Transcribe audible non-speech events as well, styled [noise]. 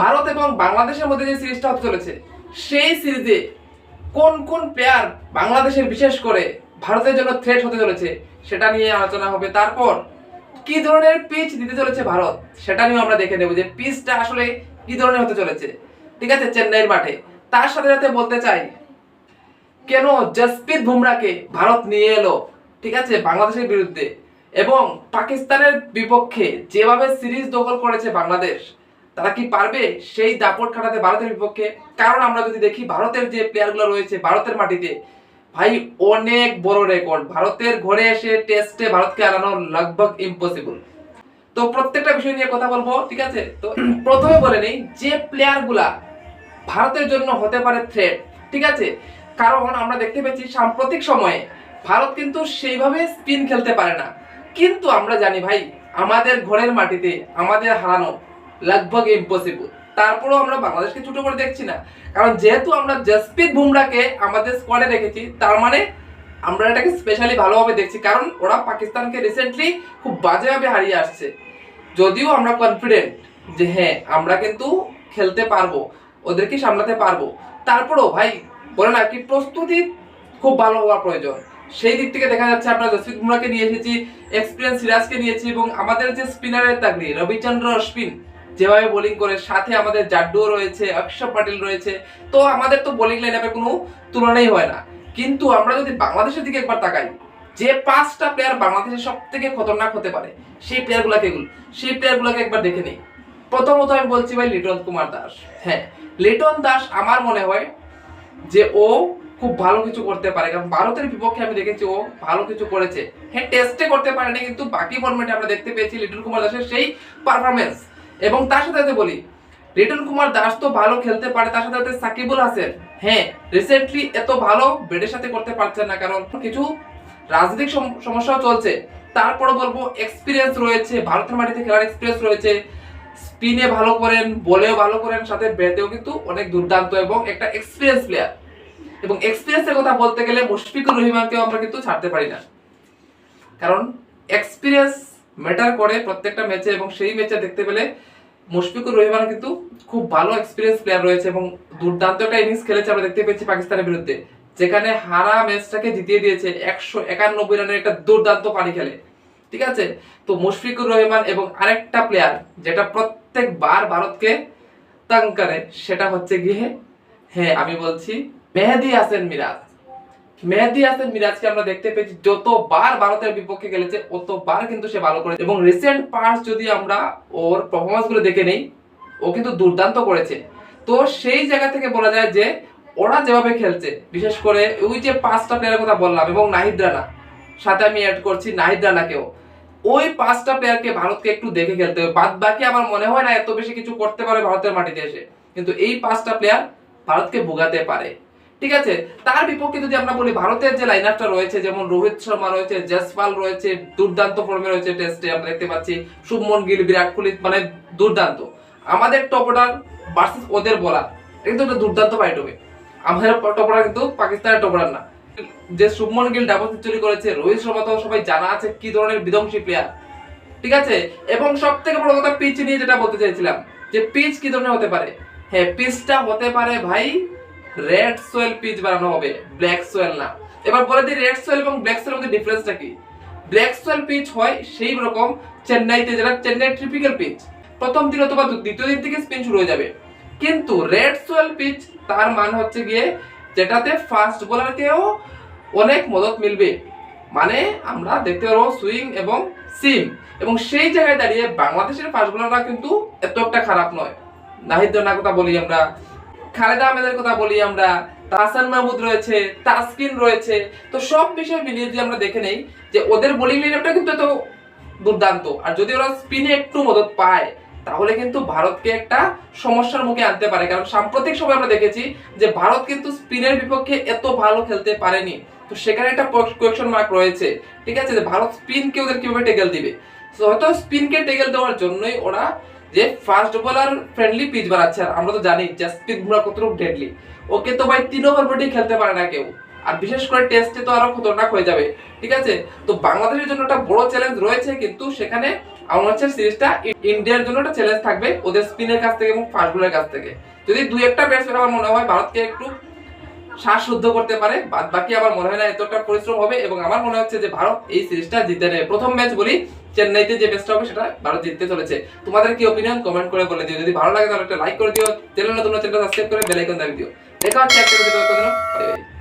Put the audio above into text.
ভারত এবং বাংলাদেশের মধ্যে যে সিরিজটা হতে চলেছে, সেই সিরিজে কোন কোন প্লেয়ার বাংলাদেশের বিশেষ করে ভারতের জন্য থ্রেট হতে চলেছে, সেটা নিয়ে আলোচনা হবে। তারপর কি ধরনের পিচ দিতে চলেছে ভারত, সেটা নিয়ে আমরা দেখে নেব যে পিচটা আসলে কি ধরনের হতে চলেছে। ঠিক আছে, চেন্নাইয়ের মাঠে। তার সাথে সাথে বলতে চাই, কেন জসপ্রীত বুমরাকে ভারত নিয়ে এলো? ঠিক আছে, বাংলাদেশের বিরুদ্ধে। এবং পাকিস্তানের বিপক্ষে যেভাবে সিরিজ দখল করেছে বাংলাদেশ তারা কি পারবে সেই দাপট কাটাতে ভারতের বিপক্ষে? কারণ আমরা যদি দেখি, ভারতের যে প্লেয়ারগুলো রয়েছে ভারতের মাটিতে, ভাই অনেক বড় রেকর্ড ভারতের ঘরে এসে টেস্টে ভারতকে হারানো লগভগ ইম্পসিবল তো প্রত্যেকটা বিষয় নিয়ে কথা বলব, ঠিক আছে? তো [clears throat] প্রথমে বলে নেই, যে প্লেয়ারগুলা ভারতের জন্য হতে পারে থ্রেট ঠিক আছে? কারণ আমরা দেখতে পেয়েছি, সাম্প্রতিক সময়ে ভারত কিন্তু সেইভাবে স্পিন খেলতে পারে না। কিন্তু আমরা জানি ভাই, আমাদের ঘরের মাটিতে, আমাদের হারানো লগভগ ইম্পসিবল তারপরেও আমরা বাংলাদেশকে ছোট করে দেখছি না। কারণ যেহেতু আমরা জসপ্রীত বুমরাকে আমাদের স্কোয়াডে রেখেছি তার মানে আমরা এটাকে স্পেশালি ভালোভাবে দেখছি। কারণ ওরা পাকিস্তানকে রিসেন্টলি খুব বাজেভাবে হারিয়ে আসছে। যদিও আমরা কনফিডেন্ট যে হ্যাঁ আমরা কিন্তু খেলতে পারব, ওদেরকে সামলাতে পারব। তারপরেও ভাই, বলে না কি, প্রস্তুতি খুব ভালো হওয়া প্রয়োজন। সেই দিক থেকে দেখা যাচ্ছে আমরা জসপ্রীত বুমরাকে নিয়ে এসেছি এক্সপিরিয়েন্স সিরাজকে নিয়েছি এবং আমাদের যে স্পিনারের তাগড়ি, রবিচন্দ্র অশ্বিন যেভাবে বোলিং করে, সাথে আমাদের জাড্ডুও রয়েছে অক্ষর পাটিল রয়েছে, তো আমাদের তো বোলিং লাইন আপের কোনো তুলনাই হয় না। কিন্তু আমরা যদি বাংলাদেশের দিকে একবার তাকাই, যে পাঁচটা প্লেয়ার বাংলাদেশের সব থেকে খতরনাক হতে পারে, সেই প্লেয়ারগুলোকে এগুলো সেই প্লেয়ারগুলোকে একবার দেখে নিই। প্রথমত আমি বলছি ভাই লিটন কুমার দাস। হ্যাঁ লিটন দাস আমার মনে হয় যে ও খুব ভালো কিছু করতে পারে। কারণ ভারতের বিপক্ষে আমি দেখেছি ও ভালো কিছু করেছে। হ্যাঁ টেস্টে করতে পারেনি, কিন্তু বাকি ফর্মেটে আমরা দেখতে পেয়েছি লিটন কুমার দাসের সেই পারফরমেন্স এবং তার সাথে সাথে বলি লিটন কুমার দাস তো ভালো খেলতে পারে, তার সাথে সাথে সাকিবুল হাসান। হ্যাঁ রিসেন্টলি এত ভালো বেডের সাথে করতে পারছেন না, কারণ কিছু রাজনৈতিক সম- সমস্যাও চলছে। তারপরে বলব এক্সপিরিয়েন্স রয়েছে, ভারতের মাটিতে খেলার এক্সপিরিয়েন্স রয়েছে। স্পিনে ভালো করেন বলেও ভালো করেন, সাথে ব্যাটেও কিন্তু অনেক দুর্দান্ত এবং একটা এক্সপিরিয়েন্স প্লেয়ার এবং এক্সপিরিয়েন্সের কথা বলতে গেলে মুশফিকুর রহিমানকেও আমরা কিন্তু ছাড়তে পারি না। কারণ এক্সপিরিয়েন্স ম্যাটার করে প্রত্যেকটা ম্যাচে এবং সেই ম্যাচে দেখতে পেলে মুশফিকুর রহিমান কিন্তু খুব ভালো এক্সপিরিয়েন্স প্লেয়ার রয়েছে এবং দুর্দান্ত একটা ইনিংস খেলেছে আমরা দেখতে পেয়েছি পাকিস্তানের বিরুদ্ধে, যেখানে হারা ম্যাচটাকে জিতিয়ে দিয়েছে একশো একানব্বই রানের একটা দুর্দান্ত পানি খেলে। ঠিক আছে? তো মুশফিকুর রহমান এবং আরেকটা প্লেয়ার যেটা প্রত্যেকবার ভারতকে তাং করে, সেটা হচ্ছে গিয়ে হ্যাঁ আমি বলছি মেহেদি হাসান মিরাজ। মেহেদি হাসান মিরাজকে আমরা দেখতে পেয়েছি, যতবার ভারতের বিপক্ষে খেলেছে, অতবার কিন্তু সে ভালো করেছে। এবং রিসেন্ট পাস যদি আমরা ওর পারফরমেন্সগুলো দেখে নেই, ও কিন্তু দুর্দান্ত করেছে। তো সেই জায়গা থেকে বলা যায় যে, ওরা যেভাবে খেলছে, বিশেষ করে ওই যে পাঁচটা প্লেয়ারের কথা বললাম এবং নাহিদ রানা, সাথে আমি অ্যাড করছি নাহিদ রানাকেও। ওই পাঁচটা প্লেয়ারকে ভারতকে একটু দেখে খেলতে হবে। বাদ বাকি আমার মনে হয় না এত বেশি কিছু করতে পারে ভারতের মাটিতে এসে। কিন্তু এই পাঁচটা প্লেয়ার ভারতকে ভোগাতে পারে। ঠিক আছে? তার বিপক্ষে যদি আমরা বলি, ভারতের যে লাইন আপটা রয়েছে, যেমন রোহিত শর্মা রয়েছে জসপাল রয়েছে, দুর্দান্ত ফর্মে রয়েছে টেস্টে আমরা দেখতে পাচ্ছি, শুভমন গিল, বিরাট কোহলি মানে দুর্দান্ত। আমাদের টপ অর্ডার ভার্সেস ওদের বলার কিন্তু একটা দুর্দান্ত ফাইট হবে আমাদের টপ অর্ডার কিন্তু পাকিস্তানের টপ অর্ডার না। যে শুভমন গিল ডাবল সেঞ্চুরি করেছে, রোহিত শর্মা তো সবাই জানা আছে কি ধরনের বিধ্বংসী প্লেয়ার ঠিক আছে? এবং সব থেকে বড় কথা পিচ নিয়ে যেটা বলতে চাইছিলাম, যে পিচ কি ধরনের হতে পারে? হ্যাঁ পিচটা হতে পারে ভাই রেড সোয়েল পিচ বানানো হবে ব্ল্যাক সোয়েল না। এবার বলে দিই রেড সোয়েল এবং ব্ল্যাক সোয়েল মধ্যে ডিফারেন্সটা কি? ব্ল্যাক সোয়েল পিচ হয় সেই রকম চেন্নাইতে, যেটা চেন্নাই ট্রিপিক্যাল পিচ প্রথম দিন অথবা দ্বিতীয় দিন থেকে স্পিন শুরু হয়ে যাবে। কিন্তু রেড সোয়েল পিচ তার মান হচ্ছে গিয়ে যেটাতে ফাস্ট বোলারকেও অনেক মদত মিলবে। মানে আমরা দেখতে পারব সুইং এবং সিম এবং সেই জায়গায় দাঁড়িয়ে বাংলাদেশের ফাস্ট বোলাররা কিন্তু এত একটা খারাপ নয়। নাহিদ রানার কথা বলি আমরা। খালেদা আহমেদের কথা বলি আমরা তাহসান মাহমুদ রয়েছে, তাসকিন রয়েছে, তো সব বিষয় মিলিয়ে যদি আমরা দেখে নেই যে ওদের বোলিং লাইনআপটা কিন্তু এত দুর্দান্ত। আর যদি ওরা স্পিনে একটু মদত পায়, তাহলে কিন্তু ভারতকে একটা সমস্যার মুখে আনতে পারে। কারণ সাম্প্রতিক সময় আমরা দেখেছি যে ভারত কিন্তু স্পিনের বিপক্ষে এত ভালো খেলতে পারেনি। তো সেখানে একটা কোয়েকশন মার্ক রয়েছে, ঠিক আছে? যে ভারত স্পিনকে ওদের কীভাবে টেকেল দিবে? তো হয়তো স্পিনকে টেকেল দেওয়ার জন্যই ওরা যে ফাস্ট বোলার ফ্রেন্ডলি পিচ বানাচ্ছে আর আমরা তো জানি জাসপ্রীত বুমরা কতটুকু ডেডলি ওকে তো ভাই তিন ওভার বডি খেলতে পারে না কেউ। আর বিশেষ করে টেস্টে তো আরও খতরনাক হয়ে যাবে, ঠিক আছে? তো বাংলাদেশের জন্য একটা বড় চ্যালেঞ্জ রয়েছে কিন্তু সেখানে আমার হচ্ছে সিরিজটা ইন্ডিয়ার জন্য একটা চ্যালেঞ্জ থাকবে ওদের স্পিনের কাছ থেকে এবং ফাস্ট বোলারের কাছ থেকে। যদি দুই একটা ব্যাটসম্যান আমার মনে হয় ভারতকে একটু শ্বাস শুদ্ধ করতে পারে। বাদ বাকি আমার মনে হয় না এতটা পরিশ্রম হবে এবং আমার মনে হচ্ছে যে ভারত এই সিরিজটা জিতে নেবে। প্রথম ম্যাচ বলি চেন্নাইতে যে ম্যাচটা হবে সেটা ভারত জিততে চলেছে। তোমাদের কি অপিনিয়ন কমেন্ট করে বলে দিও। যদি ভালো লাগে তাহলে একটা লাইক করে দিও। চ্যানেল নতুন চ্যানেলটা সাবস্ক্রাইব করে বেল আইকন দাবি দিও। দেখা হচ্ছে একটা